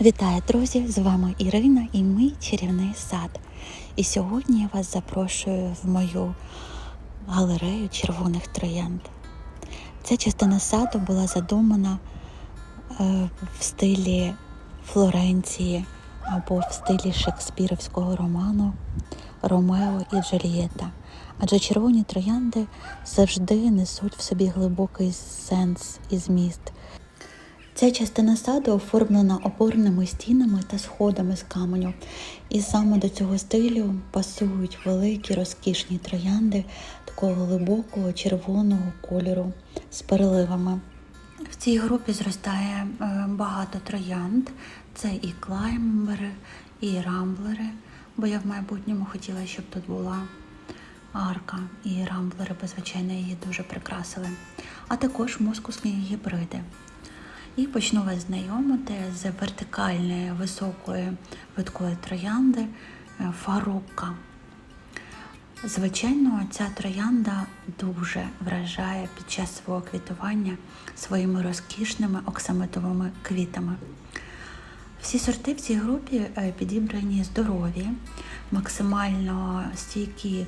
Вітаю, друзі! З вами Ірина і мій чарівний сад. І сьогодні я вас запрошую в мою галерею червоних троянд. Ця частина саду була задумана е, в стилі Флоренції або в стилі шекспірівського роману Ромео і Джульєта. Адже червоні троянди завжди несуть в собі глибокий сенс і зміст. Ця частина саду оформлена опорними стінами та сходами з каменю, і саме до цього стилю пасують великі розкішні троянди такого глибокого червоного кольору з переливами. В цій групі зростає е, багато троянд. Це і клаймбери, і рамблери, бо я в майбутньому хотіла, щоб тут була арка, і рамблери, бо, звичайно, її дуже прикрасили, а також мускусні гібриди. І почну вас знайомити з вертикальної високої видкої троянди е, фарукка. Звичайно, ця троянда дуже вражає під час свого квітування своїми розкішними оксамитовими квітами. Всі сорти в цій групі е, підібрані здорові, максимально стійкі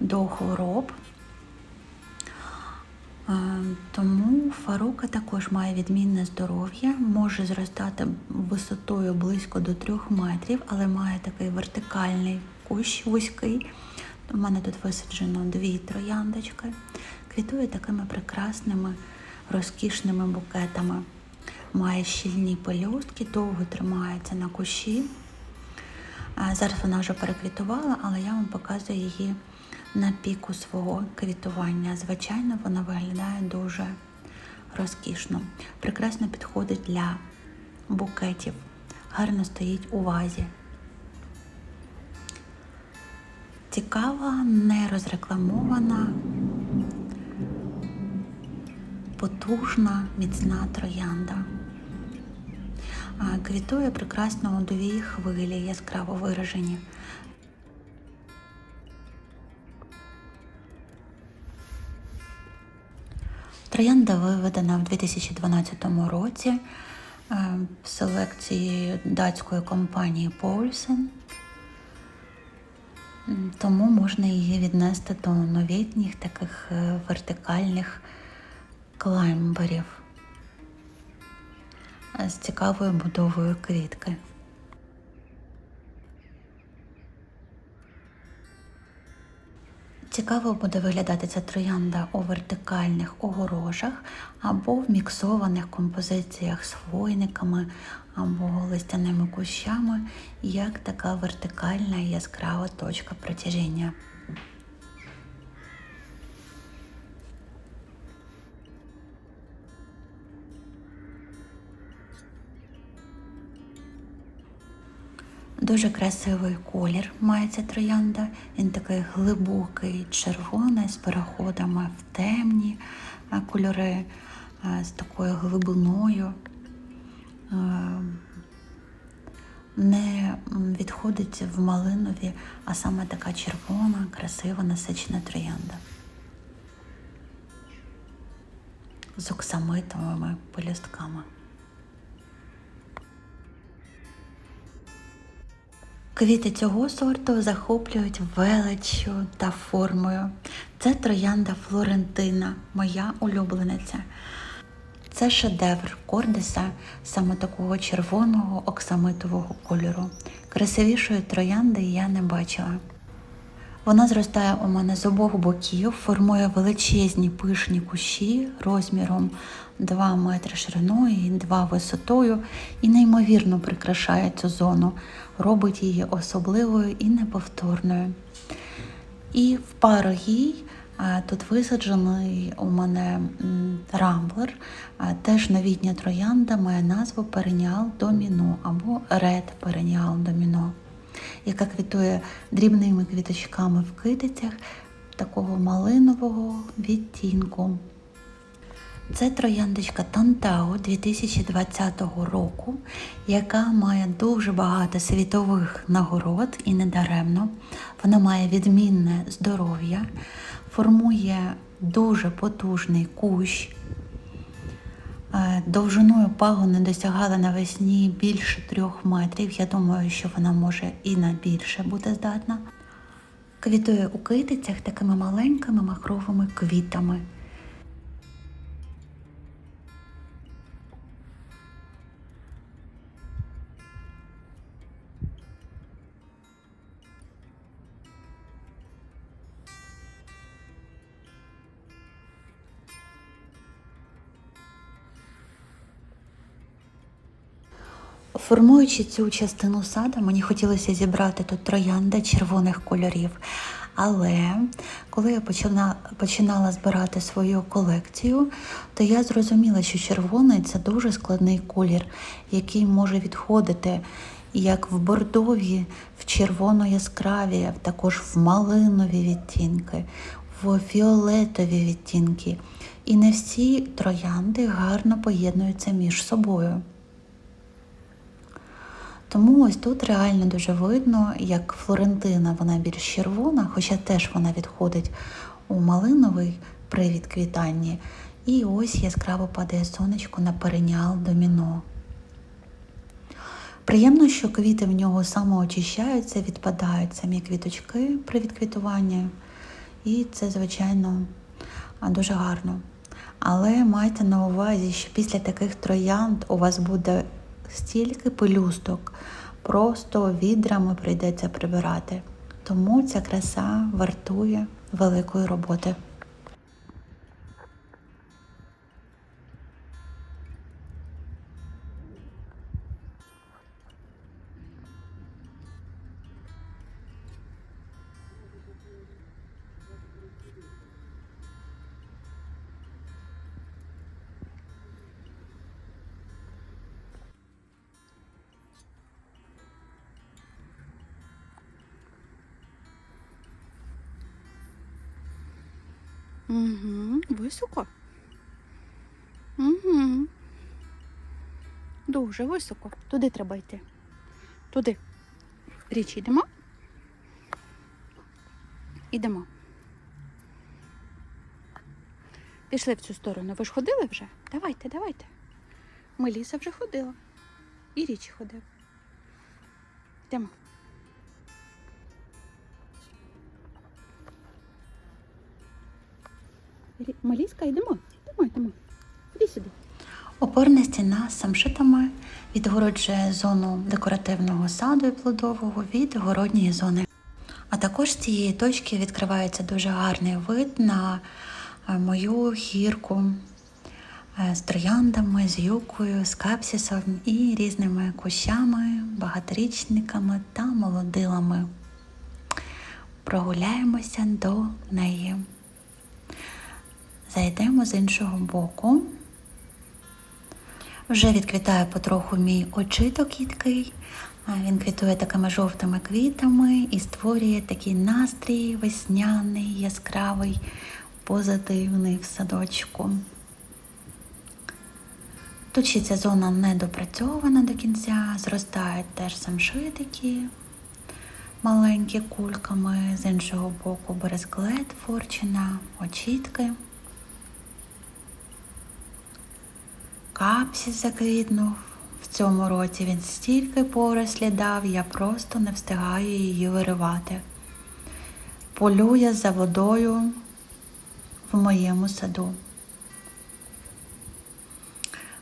до хвороб. Е, Тому фарука також має відмінне здоров'я, може зростати висотою близько до 3 метрів, але має такий вертикальний кущ вузький. У мене тут висаджено дві трояндочки. Квітує такими прекрасними розкішними букетами. Має щільні пелюстки, довго тримається на кущі. Е, Зараз вона вже переквітувала, але я вам показую її на піку свого квітування. Звичайно, вона виглядає дуже розкішно. Прекрасно підходить для букетів, гарно стоїть у вазі. Цікава, не розрекламована, потужна, міцна троянда. Квітує прекрасно у дві хвилі, яскраво виражені. Троянда виведена в 2012 році е, в селекції датської компанії Paulsen. Тому можна її віднести до новітніх таких е, вертикальних клаймберів е, з цікавою будовою квітки. Цікаво буде виглядати ця троянда у вертикальних огорожах або в міксованих композиціях з хвойниками або листяними кущами, як така вертикальна і яскрава точка притяжіння. Дуже красивий колір має ця троянда. Він такий глибокий, червоний, з переходами в темні е, кольори, е, з такою глибиною. Е, Не відходить в малинові, а саме така червона, красива, насичена троянда. З оксамитовими пелюстками. Квіти цього сорту захоплюють величчю та формою. Це троянда Флорентина, моя улюблениця. Це шедевр кордиса саме такого червоного оксамитового кольору. Красивішої троянди я не бачила. Вона зростає у мене з обох боків, формує величезні пишні кущі розміром 2 метри шириною і 2 висотою і неймовірно прикрашає цю зону, робить її особливою і неповторною. І в пару їй тут висаджений у мене рамблер, теж новітня троянда має назву Переніал Доміно або Ред Переніал Доміно яка квітує дрібними квіточками в китицях такого малинового відтінку. Це трояндочка Тантау 2020 року, яка має дуже багато світових нагород і недаремно. Вона має відмінне здоров'я, формує дуже потужний кущ, е, Довжиною пагони досягала навесні більше трьох метрів. Я думаю, що вона може і на більше бути здатна. Квітує у китицях такими маленькими махровими квітами. Формуючи цю частину сада, мені хотілося зібрати тут троянди червоних кольорів. Але коли я почала, починала збирати свою колекцію, то я зрозуміла, що червоний це дуже складний колір, який може відходити як в бордові, в червоно-яскраві, також в малинові відтінки, в фіолетові відтінки. І не всі троянди гарно поєднуються між собою. Тому ось тут реально дуже видно, як Флорентина вона більш червона, хоча теж вона відходить у малиновий при відквітанні. І ось яскраво падає сонечко на перенял доміно. Приємно, що квіти в нього самоочищаються, відпадають самі квіточки при відквітуванні. І це, звичайно, дуже гарно. Але майте на увазі, що після таких троянд у вас буде стільки пелюсток, просто відрами прийдеться прибирати. Тому ця краса вартує великої роботи. Угу, високо. Угу. Дуже високо. Туди треба йти. Туди. Річ, йдемо? Ідемо. Пішли в цю сторону. Ви ж ходили вже? Давайте, давайте. Меліса вже ходила. І річ ходив. Йдемо. Меліска, йдемо. Йдемо, йдемо. Іди сюди. Опорна стіна з самшитами відгороджує зону декоративного саду і плодового від городньої зони. А також з цієї точки відкривається дуже гарний вид на е, мою гірку е, з трояндами, з юкою, з капсісом і різними кущами, багаторічниками та молодилами. Прогуляємося до неї. Зайдемо з іншого боку. Вже відквітає потроху мій очиток їдкий. Він квітує такими жовтими квітами і створює такий настрій весняний, яскравий, позитивний в садочку. Тут ще ця зона не допрацьована до кінця, зростають теж самшитики маленькі кульками, з іншого боку бересклет, форчина, очітки. Капсіс заквітнув. В цьому році він стільки порослі дав, я просто не встигаю її виривати. Полює за водою в моєму саду.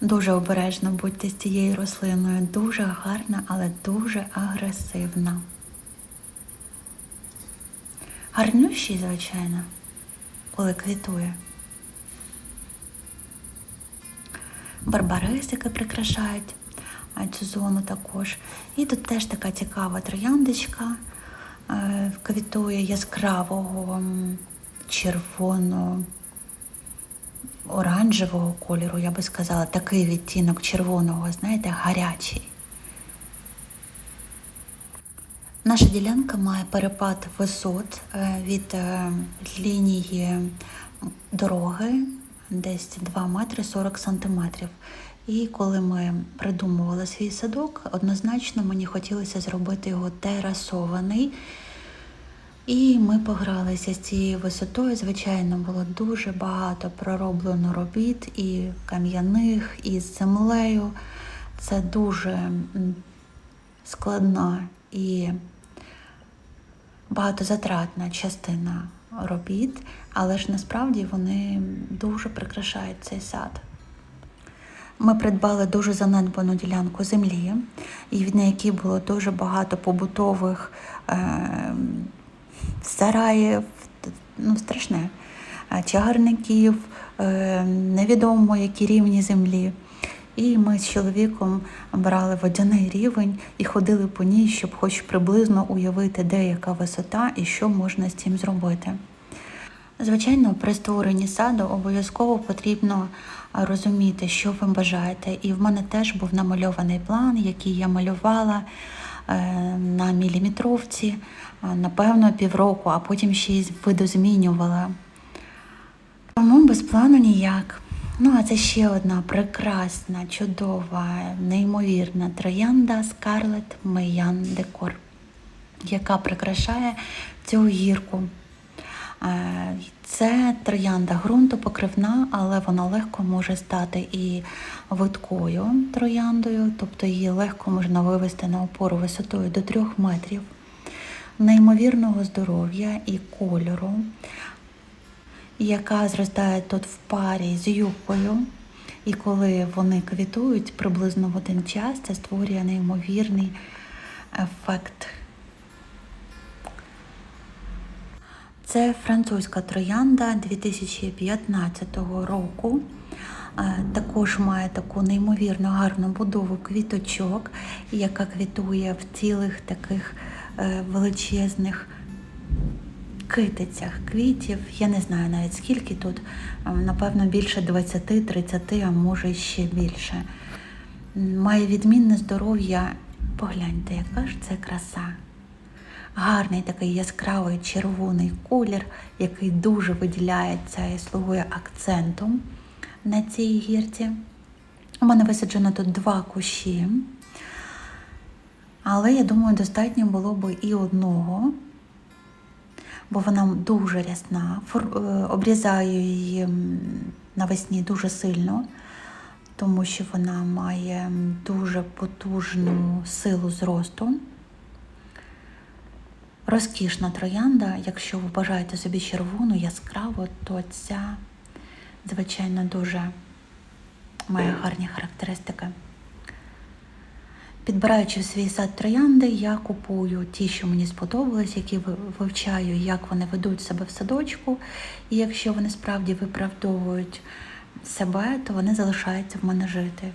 Дуже обережно будьте з цією рослиною. Дуже гарна, але дуже агресивна. Гарнющий, звичайно, коли квітує. Барбарисики прикрашають цю зону також. І тут теж така цікава трояндочка е, квітує яскравого червоно оранжевого кольору, я би сказала, такий відтінок червоного, знаєте, гарячий. Наша ділянка має перепад висот е, від е, лінії дороги десь 2 метри 40 сантиметрів. І коли ми придумували свій садок, однозначно мені хотілося зробити його терасований, І ми погралися з цією висотою. Звичайно, було дуже багато пророблено робіт і кам'яних, і з землею. Це дуже складна і багатозатратна частина робіт, але ж насправді вони дуже прикрашають цей сад. Ми придбали дуже занедбану ділянку землі, і на якій було дуже багато побутових е, сараїв, ну страшне, е, чагарників, е, невідомо які рівні землі. І ми з чоловіком брали водяний рівень і ходили по ній, щоб хоч приблизно уявити, де яка висота і що можна з цим зробити. Звичайно, при створенні саду обов'язково потрібно розуміти, що ви бажаєте. І в мене теж був намальований план, який я малювала е, на міліметровці, напевно, півроку, а потім ще й видозмінювала. Тому без плану ніяк. Ну, а це ще одна прекрасна, чудова, неймовірна троянда Scarlet Мейян Декор, яка прикрашає цю гірку. Е, Це троянда ґрунтопокривна, але вона легко може стати і видкою трояндою, тобто її легко можна вивести на опору висотою до 3 метрів, неймовірного здоров'я і кольору, яка зростає тут в парі з юбкою. І коли вони квітують приблизно в один час, це створює неймовірний ефект. Це французька троянда 2015 року. Е, Також має таку неймовірно гарну будову квіточок, яка квітує в цілих таких е, величезних китицях квітів. Я не знаю навіть скільки тут, напевно, більше 20-30, а може ще більше. Має відмінне здоров'я. Погляньте, яка ж це краса. Гарний такий яскравий червоний колір, який дуже виділяється і слугує акцентом на цій гірці. У мене висаджено тут два кущі, але я думаю, достатньо було б і одного, бо вона дуже рясна. Фор- е, Обрізаю її навесні дуже сильно, тому що вона має дуже потужну силу зросту. Розкішна троянда, якщо ви бажаєте собі червону, яскраву, то ця, звичайно, дуже має гарні характеристики. Підбираючи свій сад троянди, я купую ті, що мені сподобались, які вивчаю, як вони ведуть себе в садочку. І якщо вони справді виправдовують себе, то вони залишаються в мене жити.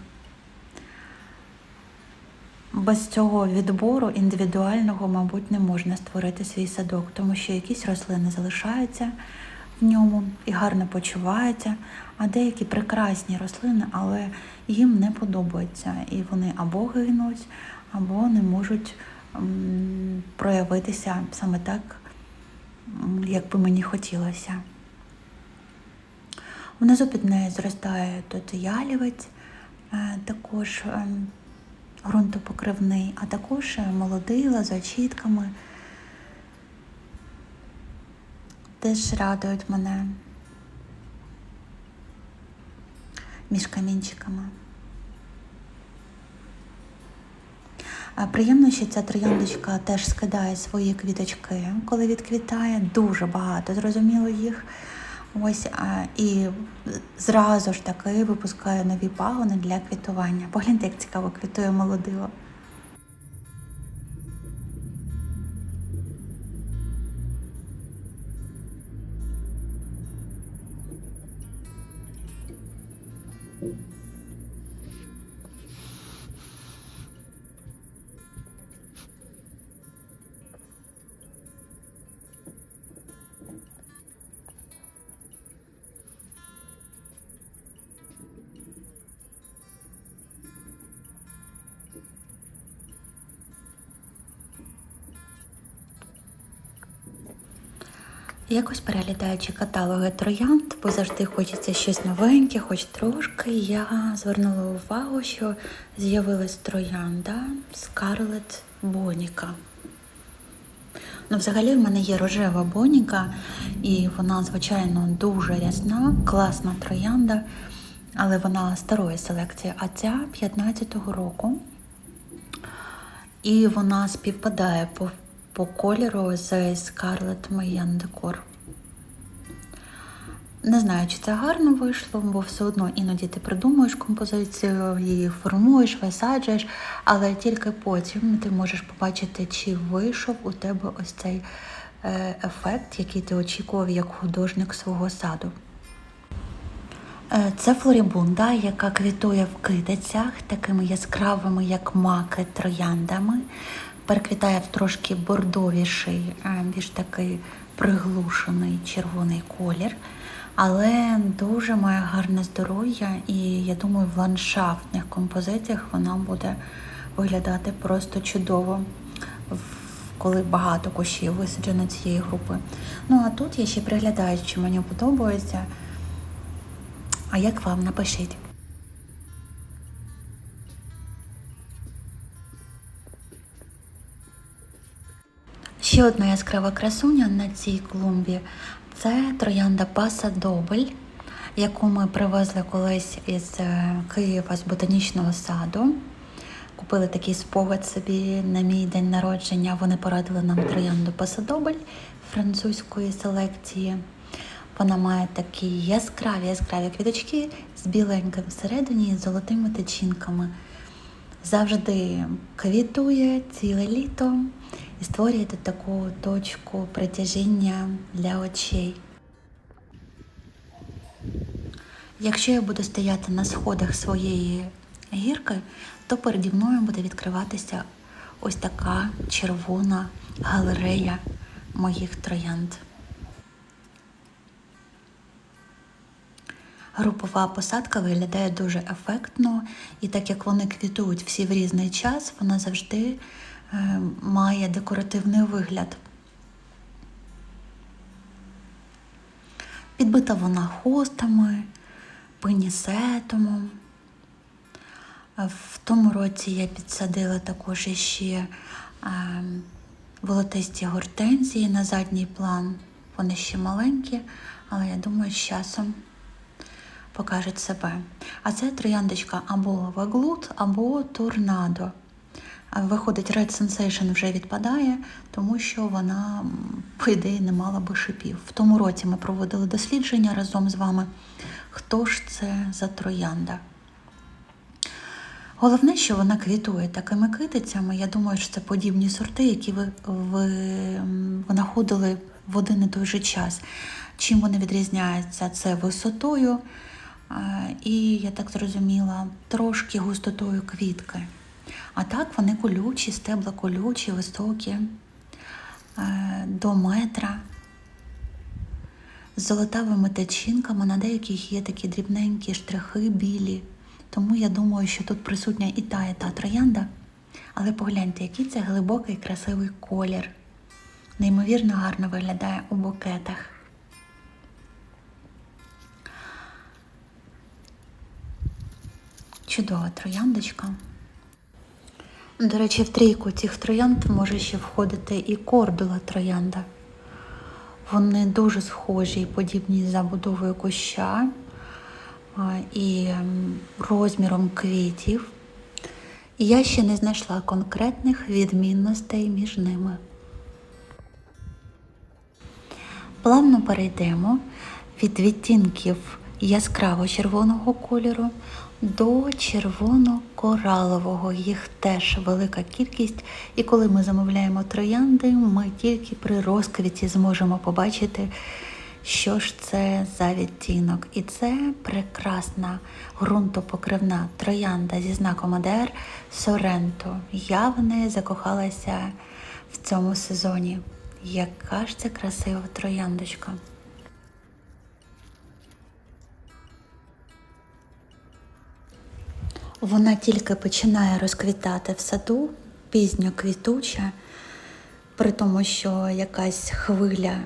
Без цього відбору індивідуального, мабуть, не можна створити свій садок, тому що якісь рослини залишаються в ньому і гарно почуваються, а деякі прекрасні рослини, але їм не подобаються. І вони або гинуть, або не можуть проявитися саме так, як би мені хотілося. Внизу під нею зростає тут ялівець, е, також ем, ґрунтопокривний, а також е, молодий з очітками. Теж радують мене між камінчиками. Приємно, що ця трояндочка теж скидає свої квіточки, коли відквітає. Дуже багато, зрозуміло їх. Ось і зразу ж таки випускає нові пагони для квітування. Погляньте, як цікаво квітує молодило. Якось переглядаючи каталоги троянд, бо завжди хочеться щось новеньке, хоч трошки. Я звернула увагу, що з'явилась троянда Scarlet Bonica. Ну, взагалі, в мене є рожева боніка, і вона, звичайно, дуже рясна, класна троянда, але вона старої селекції, а ця 15-го року. І вона співпадає по, по кольору з Scarlet Mayan Decor. Не знаю, чи це гарно вийшло, бо все одно іноді ти придумуєш композицію, її формуєш, висаджуєш, але тільки потім ти можеш побачити, чи вийшов у тебе ось цей е, ефект, який ти очікував як художник свого саду. Е, Це флорібунда, яка квітує в китицях, такими яскравими, як маки, трояндами. Переквітає в трошки бордовіший, більш такий приглушений червоний колір. Але дуже має гарне здоров'я, і я думаю, в ландшафтних композиціях вона буде виглядати просто чудово, коли багато кущів висаджено цієї групи. Ну а тут я ще приглядаю, чи мені подобається. А як вам напишіть? Ще одна яскрава красуня на цій клумбі це троянда Паса Добель, яку ми привезли колись із е, Києва з ботанічного саду. Купили такий спогад собі на мій день народження. Вони порадили нам троянду Пасадобель французької селекції. Вона має такі яскраві яскраві квіточки з біленьким всередині і з золотими тичинками. Завжди квітує ціле літо і створює таку точку притяжіння для очей. Якщо я буду стояти на сходах своєї гірки, то переді мною буде відкриватися ось така червона галерея моїх троянд. Групова посадка виглядає дуже ефектно, і так як вони квітують всі в різний час, вона завжди має декоративний вигляд. Підбита вона хостами, пенісетумом. В тому році я підсадила також іще е, волотисті гортензії на задній план. Вони ще маленькі, але я думаю, з часом покажуть себе. А це трояндочка або Ваглут, або Торнадо. Виходить, Red Sensation вже відпадає, тому що вона, по ідеї, не мала би шипів. В тому році ми проводили дослідження разом з вами. Хто ж це за троянда? Головне, що вона квітує такими китицями. Я думаю, що це подібні сорти, які ви, ви винаходили в один і той же час. Чим вони відрізняються? Це висотою, і, я так зрозуміла, трошки густотою квітки. А так вони колючі, стебла колючі, високі, е, до метра. З золотавими течінками, на деяких є такі дрібненькі штрихи білі. Тому я думаю, що тут присутня і та, і та троянда. Але погляньте, який це глибокий красивий колір. Неймовірно гарно виглядає у букетах. Чудова трояндочка. До речі, в трійку цих троянд може ще входити і кордула троянда. Вони дуже схожі і подібні за будовою куща і розміром квітів. Я ще не знайшла конкретних відмінностей між ними. Плавно перейдемо від відтінків яскраво червоного кольору до червоно-коралового. Їх теж велика кількість. І коли ми замовляємо троянди, ми тільки при розквіті зможемо побачити, що ж це за відтінок. І це прекрасна ґрунтопокривна троянда зі знаком АДР Соренто. Я в неї закохалася в цьому сезоні. Яка ж це красива трояндочка. Вона тільки починає розквітати в саду, пізньо квітуча, при тому, що якась хвиля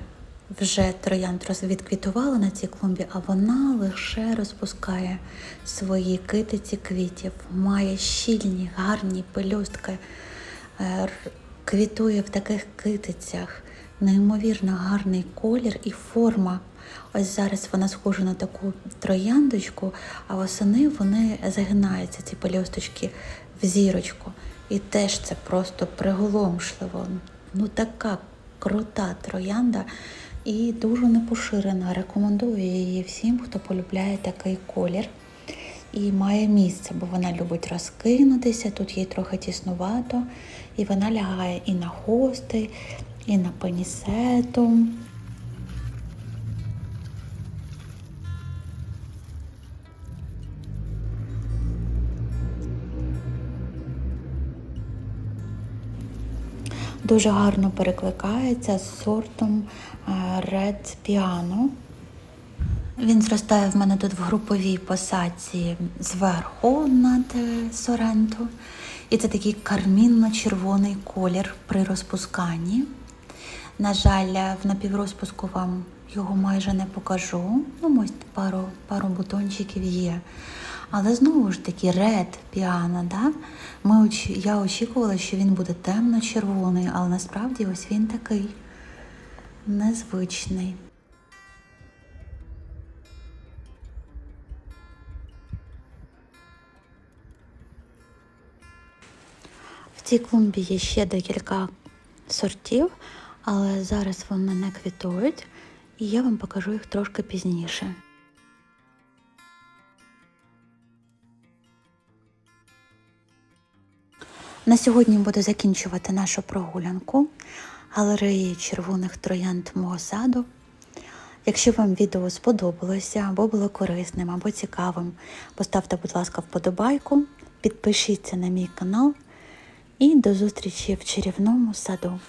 вже троянд відквітувала на цій клумбі, а вона лише розпускає свої китиці квітів, має щільні, гарні пелюстки, е, квітує в таких китицях неймовірно гарний колір і форма. Ось зараз вона схожа на таку трояндочку, а восени вони загинаються, ці пелюсточки, в зірочку. І теж це просто приголомшливо. Ну така крута троянда і дуже непоширена. Рекомендую її всім, хто полюбляє такий колір. І має місце, бо вона любить розкинутися, тут їй трохи тіснувато, і вона лягає і на хости, і на пенісету. Дуже гарно перекликається з сортом е, Red Piano. Він зростає в мене тут в груповій посадці зверху над е, Соренто. І це такий кармінно-червоний колір при розпусканні. На жаль, в напіврозпуску вам його майже не покажу. Ну, ось пару, пару бутончиків є. Але знову ж таки, ред піано, да? Ми, я очікувала, що він буде темно-червоний, але насправді ось він такий незвичний. В цій клумбі є ще декілька сортів, але зараз вони не квітують, і я вам покажу їх трошки пізніше. На сьогодні буду закінчувати нашу прогулянку галереї червоних троянд мого саду. Якщо вам відео сподобалося або було корисним, або цікавим, поставте, будь ласка, вподобайку, підпишіться на мій канал і до зустрічі в чарівному саду.